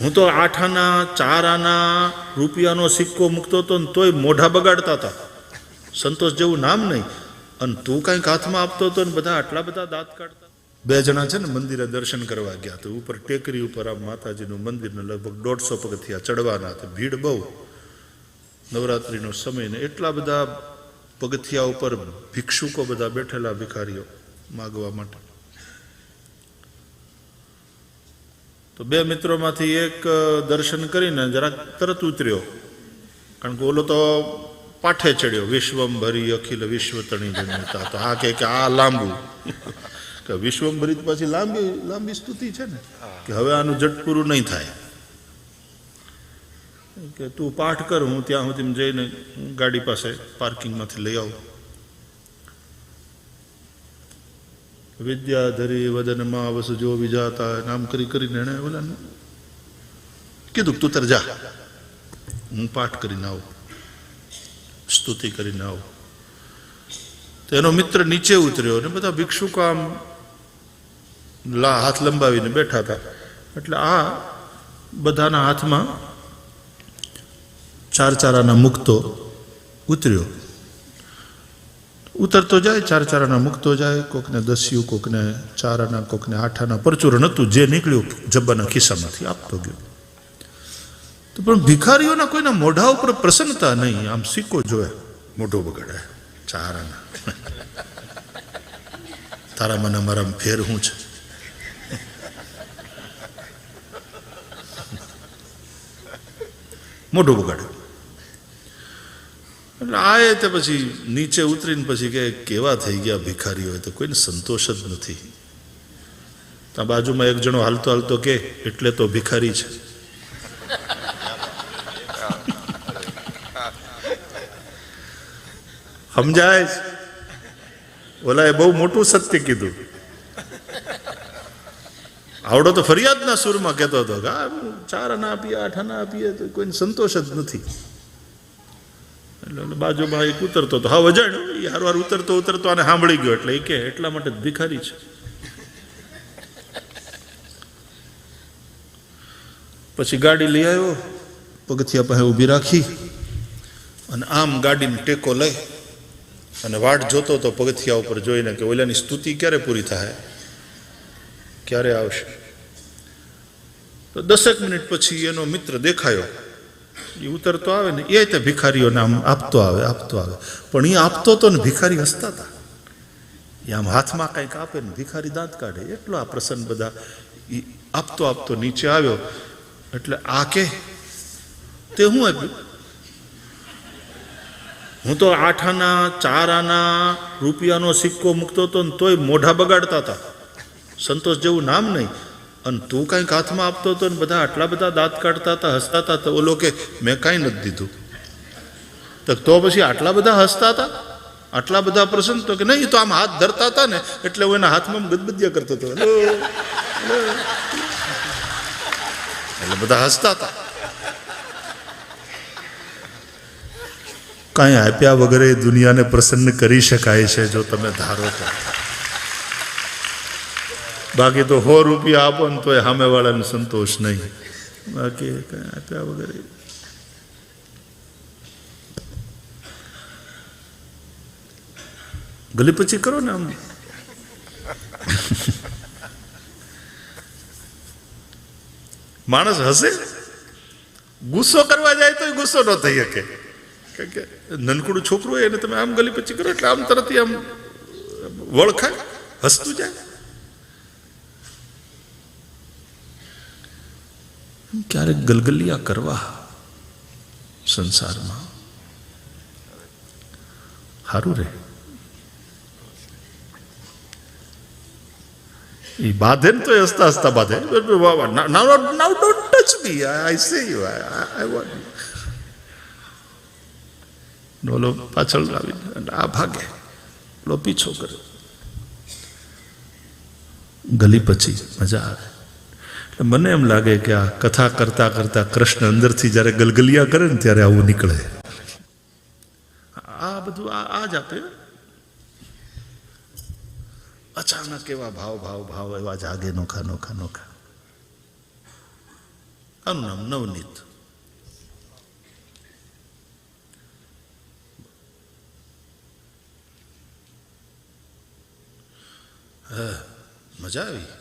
હું તો આઠ આના ચાર આના રૂપિયાનો સિક્કો મૂકતો હતો ને તોય મોઢા બગાડતા હતા. સંતોષ જેવું નામ નહીં. અને તું કાંઈક હાથમાં આપતો હતો ને બધા આટલા બધા દાંત કાઢતા? બે જણા છે ને મંદિરે દર્શન કરવા ગયા તો ઉપર ટેકરી ઉપર આ માતાજીનું મંદિરને લગભગ દોઢસો પગથિયા ચડવાના હતા. ભીડ બહુ. નવરાત્રિનો સમય ને એટલા બધા પગથિયા ઉપર ભિક્ષુકો બધા બેઠેલા ભિખારીઓ માગવા માટે. તો બે મિત્રોમાંથી એક દર્શન કરીને જરાક તરત ઉતર્યો. કારણ કે ઓલો તો પાઠે ચડ્યો વિશ્વમભરી અખિલ વિશ્વ તણી જન્મતા તો આ કહે કે આ લાંબુ. કે વિશ્વંભરી પાછી લાંબી લાંબી સ્તુતિ છે ને? કે હવે આનું જટ પૂરું નહીં થાય. કે તું પાઠ કર, હું ત્યાં સુધી જઈને ગાડી પાસે પાર્કિંગમાંથી લઈ આવું. વિદ્યાધરી વદનમાં વસજો વિજાતા, નામ કરી કરીને એણે ઓલાને. કીધું તું તર જા. હું પાઠ કરીને આવું. સ્તુતિ કરીને આવું. તો એનો મિત્ર નીચે ઉતર્યો અને બધા ભિક્ષુકો આમ લા હાથ લંબાવીને બેઠા હતા. એટલે આ બધાના હાથમાં ચાર ચારાના મુક્તો ઉતર્યો. ઉતરતો જાય, ચાર ચારાના મૂકતો જાય, કોકને દસ્યું, કોકને ચારાના, કોકને આઠાના પરચુરણ હતું જે નીકળ્યું જબ્બાના ખિસ્સામાંથી આપતો ગયો. તો પણ ભિખારીઓના કોઈના મોઢા ઉપર પ્રસન્નતા નહીં, આમ સિક્કો જોવે, મોઢો બગાડે, ચારાના. તારા મને મારા ફેર શું છે? મોઢું બગાડ્યું. એટલે આ એ તે પછી નીચે ઉતરીને પછી કે કેવા થઈ ગયા ભિખારી હોય તો કોઈને સંતોષ જ નથી. ત્યાં બાજુમાં એક જણો હાલતો હાલતો કે એટલે તો ભિખારી છે. સમજાય ઓલા એ બહુ મોટું સત્ય કીધું. આવડો તો ફરિયાદના સુરમાં કહેતો હતો કે ચાર આના આપીએ આઠ આના આપીએ તો કોઈને સંતોષ જ નથી. એટલે બાજુ એક ઉતરતો હતો. હા વજાણ્યો એ હારવાર ઉતરતો ઉતરતો આને સાંભળી ગયો. એટલે એ કે, એટલા માટે ભિખારી છે. પછી ગાડી લઈ આવ્યો. પગથિયા પાસે ઊભી રાખી અને આમ ગાડીને ટેકો લઈ અને વાટ જોતો તો પગથિયા ઉપર જોઈને કે, ઓલાની સ્તુતિ ક્યારે પૂરી થાય? ક્યારે આવશે? તો દસેક મિનિટ પછી એનો મિત્ર દેખાયો. એ ઉતરતો આવે ને એ તે ભિખારીઓને આમ આપતો આવે આપતો આવે. પણ એ આપતો તો ને ભિખારી હસતા હતા એ આમ હાથમાં કંઈક આપે ને ભિખારી દાંત કાઢે. એટલો આ પ્રસંગ બધા એ આપતો આપતો નીચે આવ્યો. એટલે આ કે, તે હું આપ્યું? હું તો આઠ આના ચાર આના રૂપિયાનો સિક્કો મૂકતો હતો ને તોય મોઢા બગાડતા હતા સંતોષ જેવું નામ નહીં. અને તું કાંઈક હાથમાં આપતો હતો ને બધા આટલા બધા દાંત કાઢતા હતા, હસતા હતા, તો ઓલો કે, મેં કાંઈ નથી દીધું. તો તો પછી આટલા બધા હસતા હતા? આટલા બધા પ્રસન્ન તો કે, નહીં તો આમ હાથ ધરતા હતા ને, એટલે હું એના હાથમાં ગદબદિયા કરતો હતો. એટલે બધા હસતા હતા. કાંઈ આપ્યા વગર દુનિયાને પ્રસન્ન કરી શકાય છે, જો તમે ધારો તો. બાકી તો સો રૂપિયા આપો ને તોય સામેવાળાને સંતોષ નહીં. બાકી કંઈ આપ્યા વગર ગલી પછી કરો ને આમ. માણસ હશે? ગુસ્સો કરવા જાય તો ગુસ્સો ન થઈ શકે. કે નનકડું છોકરું હોય એને તમે આમ ગલી પછી કરો એટલે આમ તરત આમ વળખાય, હસતું જાય. ક્યારેક ગલગલિયા કરવા સંસારમાં? સારું રે. એ બાંધે ને તો હસતા હસતા બાંધે. નાવ નાવ ડોન્ટ ટચ મી આઈ સે યુ આઈ વોન્ટ ડોલો પાછળ આવી આ ભાગે. લો, પીછો કર્યો ગલી પછી મજા આવે. એટલે મને એમ લાગે કે આ કથા કરતા કરતા કૃષ્ણ અંદરથી જ્યારે ગલગલિયા કરે ને ત્યારે આવું નીકળે. આ બધું આ જ આપે. અચાનક એવા ભાવ ભાવ ભાવ, એવા જાગે, નોખા નોખા નોખા. આનું નામ નવનીત. મજા આવી?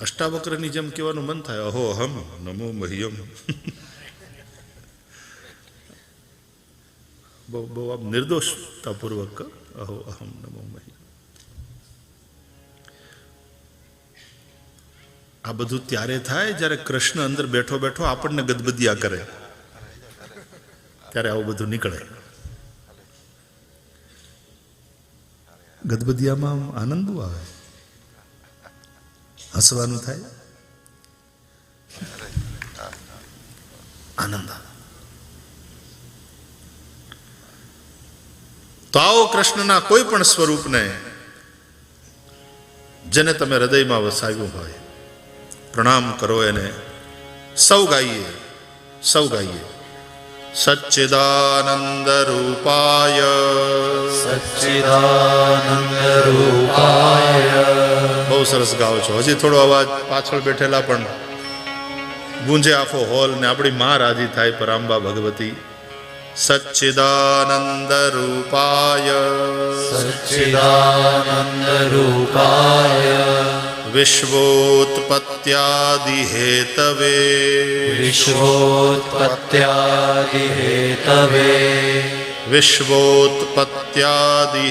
અષ્ટાવક્રની જેમ કહેવાનું મન થાય, અહો હમ નમો મહ્યમ. બહુ બહુ આમ નિર્દોષતાપૂર્વક, અહો, અહમ, નમો મહ્યમ. આ બધું ત્યારે થાય જ્યારે કૃષ્ણ અંદર બેઠો બેઠો આપણને ગદબદિયા કરે. ત્યારે આવું બધું નીકળે. ગદબદિયામાં આનંદ આવે. હસવાનું થાય? આનંદ તો આવો કૃષ્ણના કોઈ પણ સ્વરૂપને જેને તમે હૃદયમાં વસાવ્યું હોય, પ્રણામ કરો એને. સૌ ગાઈએ સૌ ગાઈએ. રૂપાય સચ્ચિદાનંદરૂપાય બહુ સરસ ગાઓ છો. હજી થોડો અવાજ પાછળ બેઠેલા પણ ગુંજે આખો હોલ ને આપણી માં રાજી થાય પરાંબા ભગવતી. સચ્ચિદાનંદ રૂપાય સચ્ચિદાનંદરૂપાય. વિશ્વોત્પત્યાદિ હેતવે વિશ્વોત્પત્યાદિહેતવે વિશ્વોત્પત્યાદિ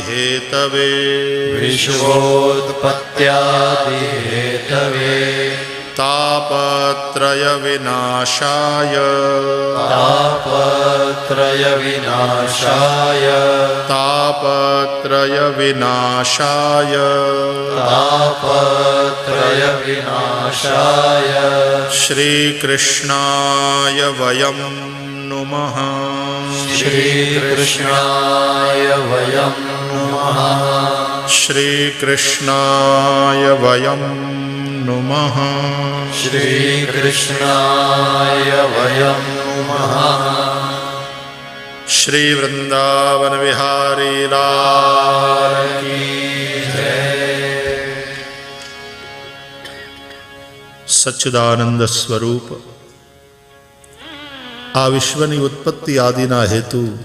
હેતવે વિશ્વોત્પત્યાદિહેતવે તાપત્રય વિનાશાય તાપત્રય વિનાશાય તાપત્રય વિનાશાય તાપત્રય વિનાશાય શ્રીકૃષ્ણાય વયમ નુમઃ श्रीकृष्णाय वयं नुमः। श्रीवृन्दावनविहारी સચ્ચિદાનંદ સ્વરૂપ આ વિશ્વની ઉત્પત્તિ આદિના હેતુ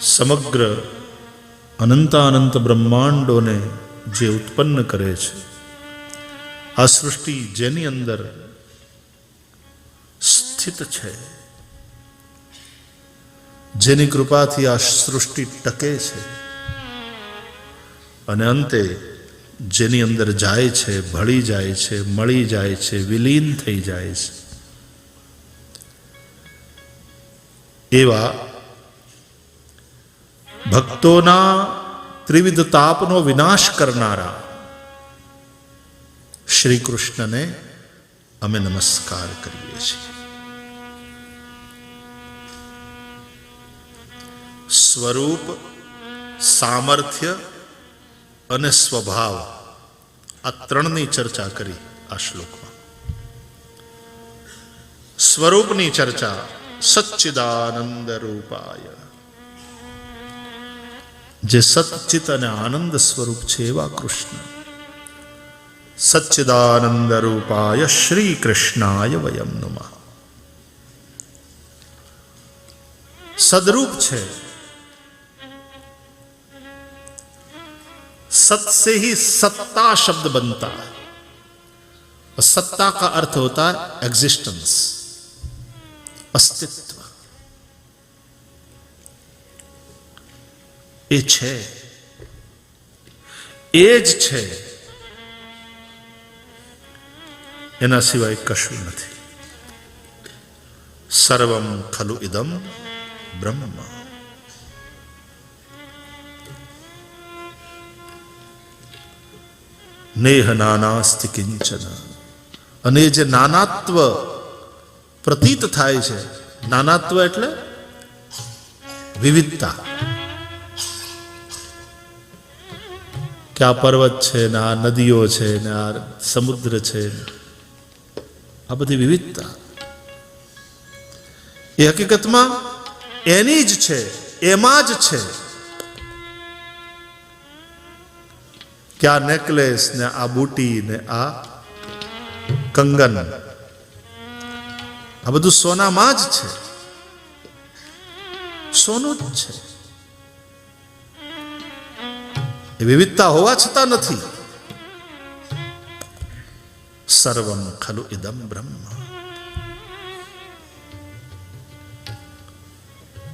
સમગ્ર અનંતાનંત બ્રહ્માંડોને જે ઉત્પન્ન કરે છે. આ સૃષ્ટિ જેની અંદર સ્થિત છે. જેની કૃપાથી આ સૃષ્ટિ ટકે છે. અને અંતે જેની અંદર જાય છે, ભળી જાય છે, મળી જાય છે, વિલીન થઈ જાય છે. એવા ભક્તોના ત્રિવિધ તાપનો વિનાશ કરનારા શ્રી કૃષ્ણને અમે નમસ્કાર કરીએ છીએ. સ્વરૂપ, સામર્થ્ય અને સ્વભાવ આ ત્રણની ચર્ચા કરી આ શ્લોકમાં. સ્વરૂપની ચર્ચા સચ્ચિદાનંદ રૂપાય. જે સચ્ચિત અને આનંદ સ્વરૂપ છે એવા કૃષ્ણ સચ્ચિદાનંદ રૂપાય શ્રી કૃષ્ણાય વયમ નુમઃ सदरूप છે सत से ही सत्ता शब्द बनता है और सत्ता का अर्थ होता है एग्जिस्टेंस अस्तित्व એ છે. એ જ છે. એના સિવાય કશું નથી. સર્વમ ખલુ ઇદમ બ્રહ્મ. નેહ નાનાસ્તિ કિંચન. અને જે નાનાત્વ પ્રતીત થાય છે, નાનાત્વ એટલે વિવિધતા. કે આ પર્વત છે ને આ નદીઓ છે ને આ સમુદ્ર છે. આ બધી વિવિધતા. એ હકીકતમાં એની જ છે, એમાં જ છે. કે આ નેકલેસ ને આ બુટી ને આ કંગન, આ બધું સોનામાં જ છે. સોનું જ છે. એ વિવિધતા હોવા છતાં નથી. સર્વમ ખલુ ઇદમ બ્રહ્મ.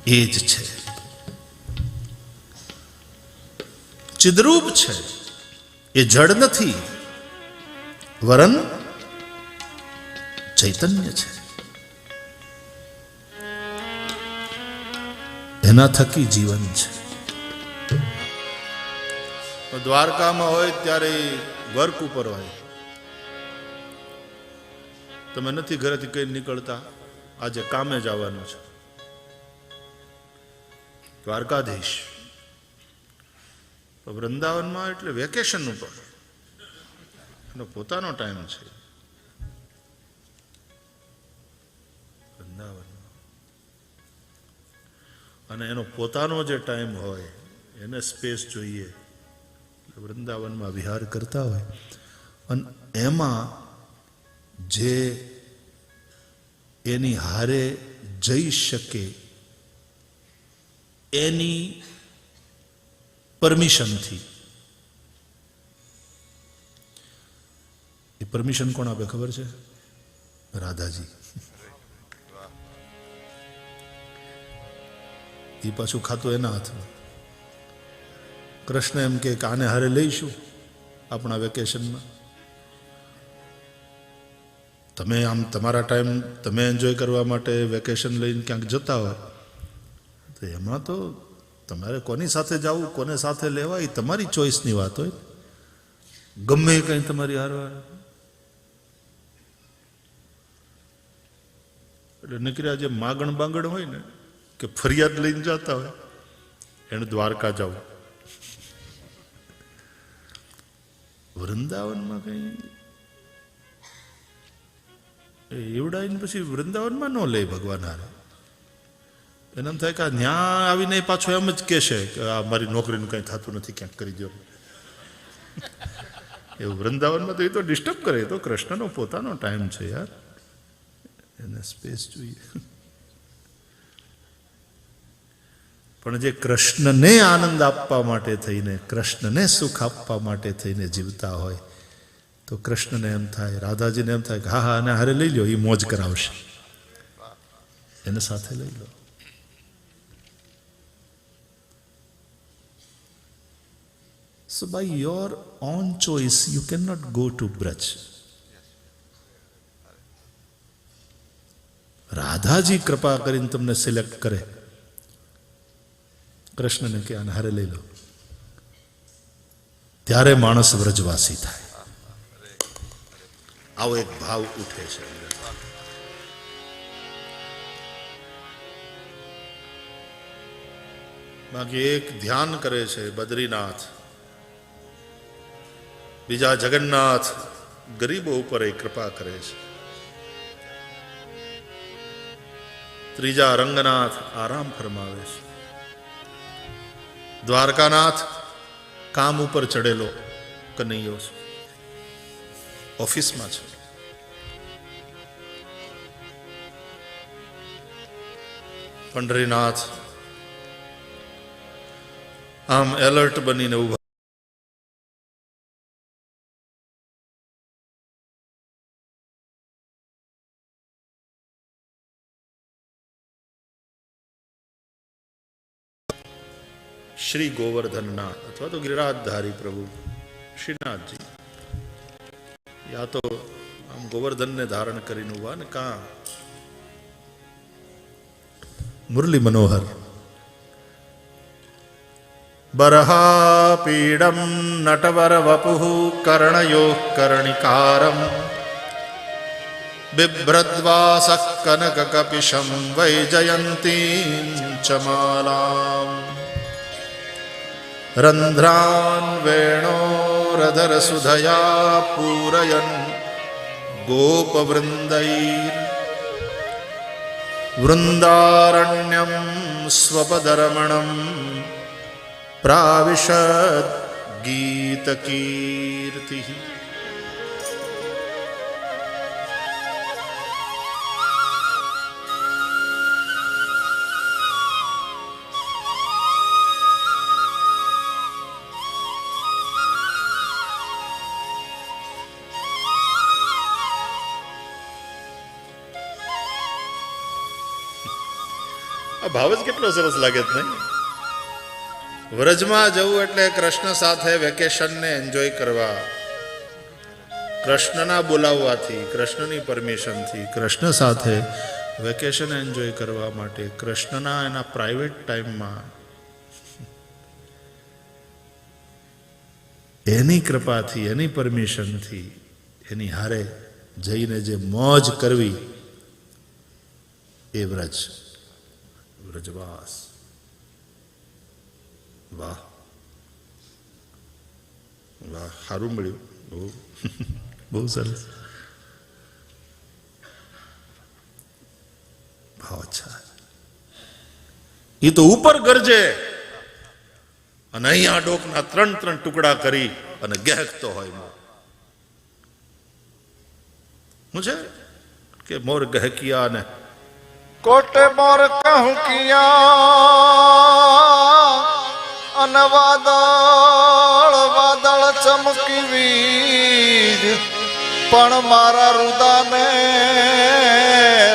એ જ છે. ચિદ્રૂપ છે. એ જડ નથી. વરન ચૈતન્ય છે. એના થકી જીવન છે. દ્વારકામાં હોય ત્યારે વર્ક ઉપર હોય. તમે નથી ઘરેથી કઈ નીકળતા, આજે કામે જ આવવાનું છે. દ્વારકાધીશ. વૃંદાવનમાં એટલે વેકેશન ઉપર એનો પોતાનો ટાઈમ છે. વૃંદાવનમાં. અને એનો પોતાનો જે ટાઈમ હોય, એને સ્પેસ જોઈએ. વૃંદાવનમાં વિહાર કરતા હોય. અને એમાં જે એની હારે જઈ શકે એની પરમિશનથી. એ પરમિશન કોણ આપે ખબર છે? રાધાજી. એ પાછું ખાતું એના હાથમાં. કૃષ્ણ એમ કે આને હારે લઈશું આપણા વેકેશનમાં. તમે આમ તમારા ટાઈમ તમે એન્જોય કરવા માટે વેકેશન લઈને ક્યાંક જતા હોય, તો એમાં તો તમારે કોની સાથે જવું, કોને સાથે લેવા એ તમારી ચોઈસની વાત હોય ગમે કંઈ તમારી હારવાર. એટલે નીકળ્યા જે માગણ બાંગણ હોય ને, કે ફરિયાદ લઈને જતા હોય, એને દ્વારકા જવું. વૃંદાવનમાં કંઈ? એવડાવીને પછી વૃંદાવનમાં ન લે ભગવાન હારે. એને એમ થાય કે ન્યા આવીને પાછો એમ જ કહેશે કે આ મારી નોકરીનું કંઈ થતું નથી, ક્યાંક કરી દો એવું વૃંદાવનમાં તો એ તો ડિસ્ટર્બ કરે તો કૃષ્ણનો પોતાનો ટાઈમ છે યાર. એને સ્પેસ જોઈએ. પણ જે કૃષ્ણને આનંદ આપવા માટે થઈને કૃષ્ણને સુખ આપવા માટે થઈને જીવતા હોય તો કૃષ્ણને એમ થાય રાધાજીને એમ થાય કે હા હા આને હારે લઈ લો એ મોજ કરાવશે. એને સાથે લઈ લો. So by your own choice, you cannot go to Braj. રાધાજી કૃપા કરીને તમને સિલેક્ટ કરે. કૃષ્ણને કે આને હારે લઈ લો ત્યારે માણસ વ્રજવાસી થાય આવો એક ભાવ ઉઠે છે અંદર. બાકી એક ધ્યાન કરે છે બદ્રીનાથ બીજા જગન્નાથ ગરીબો ઉપર એ કૃપા કરે છે ત્રીજા રંગનાથ આરામ ફરમાવે છે દ્વારકાનાથ કામ ઉપર ચડેલો કનૈયો છે. ઓફિસમાં છે. પંડરીનાથ આમ એલર્ટ બનીને ઊભા શ્રી ગોવર્ધનનાથ અથવા તો ગિરિરાજધારી પ્રભુ શ્રીનાથજી. યા તો આમ ગોવર્ધનને ધારણ કરીને ઊભા ને કા? મુરલી મનોહર. બરહાપીડમ નટવર વપુ કર્ણયો કર્ણિકારમ બિભ્રદ્વાસઃ કનકકપિશં વૈજયંતીં ચ માલાम् रन्ध्रान् वेणोरधरसुधया पूरयन् गोपवृन्दैर्वृन्दारण्यं स्वपदरमणं प्राविशद्गीतकीर्तिः આ ભાવ જ કેટલો સરસ લાગે જ નહીં? વ્રજમાં જવું એટલે કૃષ્ણ સાથે વેકેશનને એન્જોય કરવા. કૃષ્ણના બોલાવવાથી, કૃષ્ણની પરમિશનથી કૃષ્ણ સાથે વેકેશન એન્જોય કરવા માટે કૃષ્ણના એના પ્રાઇવેટ ટાઈમમાં એની કૃપાથી, એની પરમિશનથી એની હારે જઈને જે મોજ કરવી, એ વ્રજ. વ્રજવાસ વાહ વાહ સારું મળ્યું બહુ બહુ સરસ એ તો ઉપર ગરજે અને અહીંયા ડોકના ત્રણ ત્રણ ટુકડા કરી અને ગહેકતો હોય શું છે? કે મોર ગહેકિયા ને કોટે મોર કહું કિયા, અન વાદળ ચમકી વીજ, પણ મારા રુદાને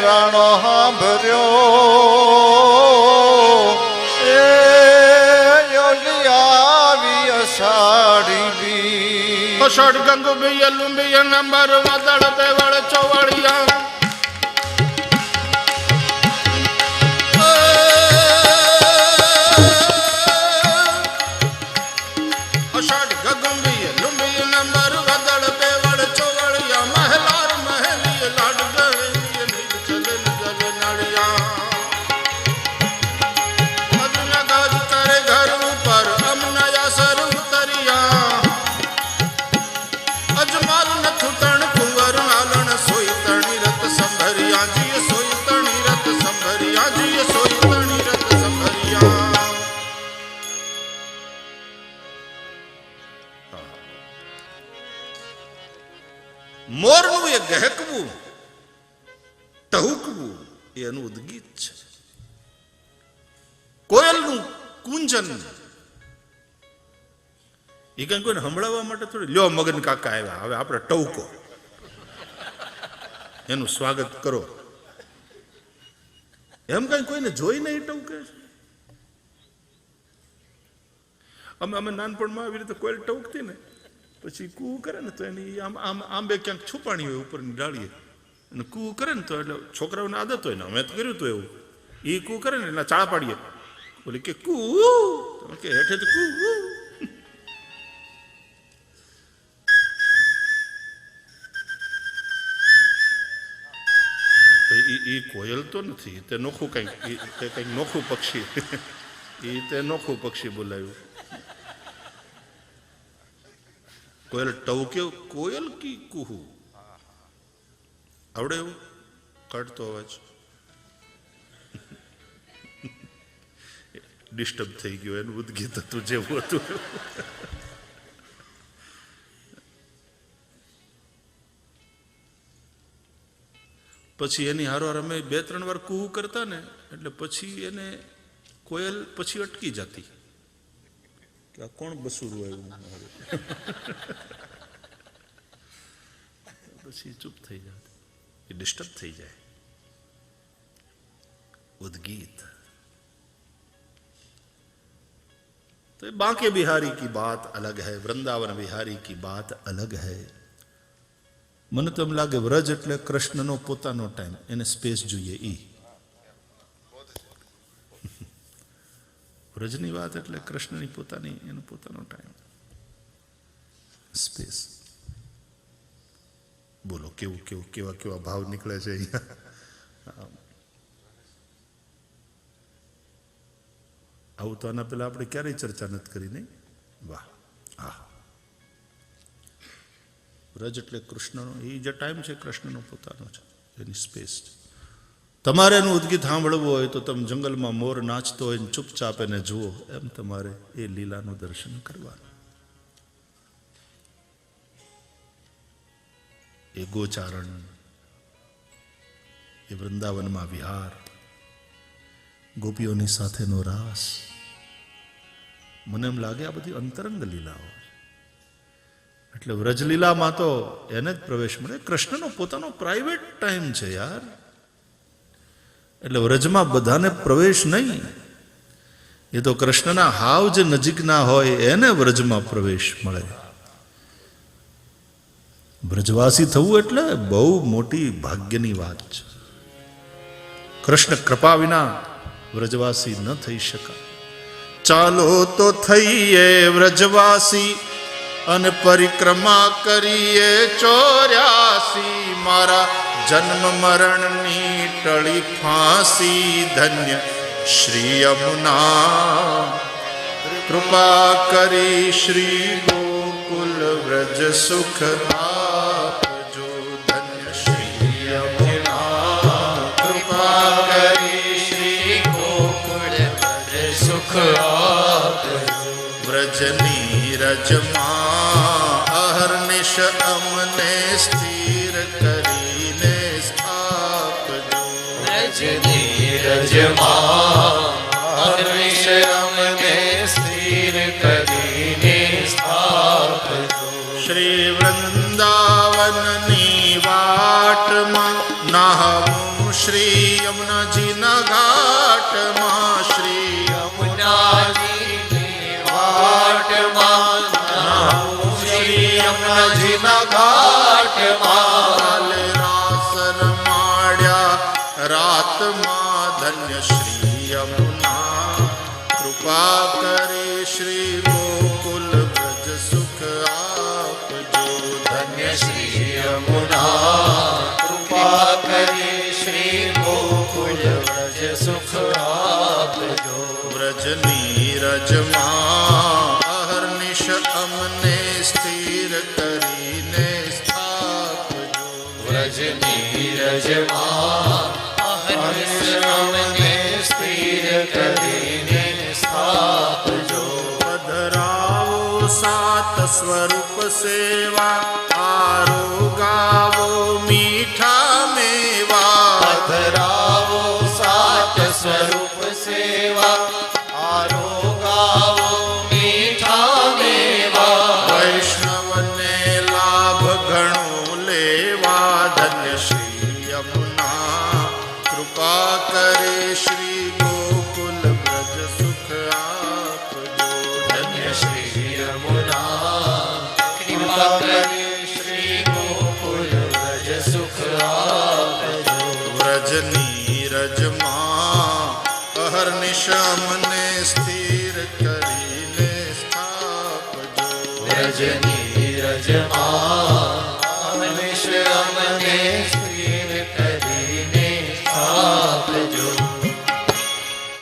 રાણો હાંભર્યો. એ યોલી આવી અષાઢી બી અષાઢ ગંગુ બી લુંબિય નંબર વાદળ બેવળ મોરનું એ ગહેકવું, ટહુકવું એનું ઉદગીત છે. કોયલનું કુંજન એ કઈ કોઈને સંભળાવવા માટે થોડી, લ્યો મગન કાકા આવ્યા, હવે આપણે ટવકો એનું સ્વાગત કરો. એમ કઈ કોઈને જોઈને એ ટવકે છે અમે અમે નાનપણમાં આવી રીતે કોયલ ટવકતી ને પછી કૂ કરે ને તો એની આમ આમ આંબે ક્યાંક છુપાણી હોય ઉપરની ડાળીએ. અને કૂ કરે ને તો એટલે છોકરાઓને આદત હોય ને, અમે તો કર્યું હતું એવું. એ કૂ કરે ને એના ચાળા પાડીએ. બોલી કે કૂ? કે હેઠે કૂ. એ કોયલ તો નથી તે નોખું કંઈક તે કંઈક નોખું પક્ષી. એ તે નોખું પક્ષી બોલાવ્યું કોયલ ટવકે કોયલ કી કુહુ? આવડે એવું? કાઢતો અવાજ. ડિસ્ટર્બ થઈ ગયો એનું ઉદગીત હતું જેવું હતું. પછી એની હારોહાર અમે બે ત્રણ વાર કુહુ કરતા ને, એટલે પછી એને કોયલ પછી અટકી જતી. કે આ કોણ બસુરું આવ્યું મારું? પછી ચૂપ થઈ જાય એ ડિસ્ટર્બ થઈ જાય उद्गीत तो ये बांके बिहारी की बात अलग है वृंदावन बिहारी की बात अलग है મને તો એમ લાગે વ્રજ એટલે કૃષ્ણનો પોતાનો ટાઈમ એને સ્પેસ જોઈએ ઈ વ્રજની વાત એટલે કૃષ્ણની પોતાની, એનો પોતાનો ટાઈમ સ્પેસ બોલો, કેવું કેવું, કેવા કેવા ભાવ નીકળે છે અહીંયા? આવું તો આના પહેલાં આપણે ક્યારેય ચર્ચા નથી કરી, નહીં? વાહ હા વ્રજ એટલે કૃષ્ણનો, એ જે ટાઈમ છે, કૃષ્ણનો પોતાનો છે, એની સ્પેસ છે. તમારે એનું ઉદગીત સાંભળવું હોય તો તમે જંગલમાં મોર નાચતો હોય ચૂપચાપ એને જુઓ. એમ તમારે એ લીલાનું દર્શન કરવાનું. એ ગોચારણ, એ વૃંદાવનમાં વિહાર, ગોપીઓની સાથેનો રાસ. મને એમ લાગે આ બધી અંતરંગ લીલાઓ. એટલે વ્રજલીલામાં તો એને જ પ્રવેશ મળે. કૃષ્ણનો પોતાનો પ્રાઇવેટ ટાઈમ છે યાર. એટલે વ્રજમાં બધાને પ્રવેશ નહીં. એ તો કૃષ્ણના હાવ જે નજીકના હોય, એને વ્રજમાં પ્રવેશ મળે. બ્રજવાસી થવું એટલે બહુ મોટી ભાગ્યની વાત છે. કૃષ્ણ કૃપા વિના વ્રજવાસી ન થઈ શકાય. ચાલો તો થઈએ વ્રજવાસી, અને પરિક્રમા કરીએ ચોર્યાસી. મારા જન્મ મરણની ટળી ફાંસી ધન્ય શ્રી યમુના. કૃપા કરી શ્રી ગોકુલ વ્રજ સુખ આપજો ધન્ય શ્રી યમુના. કૃપા કરી શ્રી ગોકુળ વ્રજ સુખ આપજો વ્રજની રજમાં અહર્નિશ અમને સ્થિર કરીને વ્રજની રજમાં હર્ષ અમને સ્થિર કરીને સ્થાપજો શ્રી વૃંદાવનની વાટમાં નાહવું શ્રી યમુનાજીના ઘાટમાં શ્રી યમુનાજીની વાટમાં નાહું શ્રી યમુનાજીના ઘાટમાં શ્રી ગોકુલ ભજ સુખ આપજો ધન્ય શ્રી યમુના કૃપા કરી શ્રી ગોકુલ ભજ સુખ આપજો વ્રજ રજમાં અહર્નિશ અમને સ્થિર કરીને સ્થાપજો વ્રજ રજમાં હર્ષ અમને સ્થિર કરીને સ્વરૂપ સેવા આરોગાવો મીઠા મેવા. ધરાવો સાચ સ્વરૂપ અમને સ્થિર કરીને સ્થાપજો. રજની રજમાં અમને